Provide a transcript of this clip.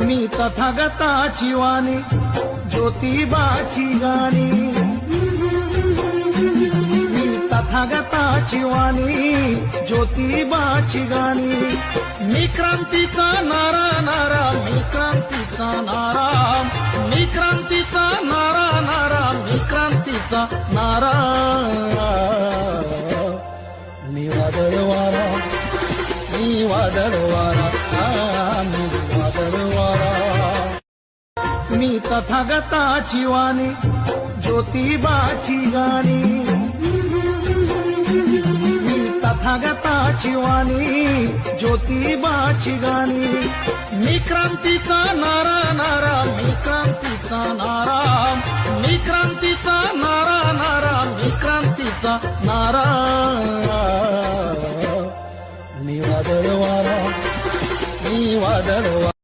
मी तथागताची वाणी ज्योतिबाची गाणी. मी तथागताची वाणी ज्योतिबाची गाणी. मी क्रांतीचा नारा नारा मी क्रांतीचा नारा. मी क्रांतीचा नारा नारा मी क्रांतीचा नारा. मी वादळ वारा मी वादळ वारा. मी मी तथागताची वाणी ज्योतिबाची गाणी. मी तथागताची वाणी ज्योतिबाची गाणी. मी क्रांतीचा नारा नारा मी क्रांतीचा नारा. मी क्रांतीचा नारा नारा मी क्रांतीचा नारा. मी वादळ वारा मी वादळ वारा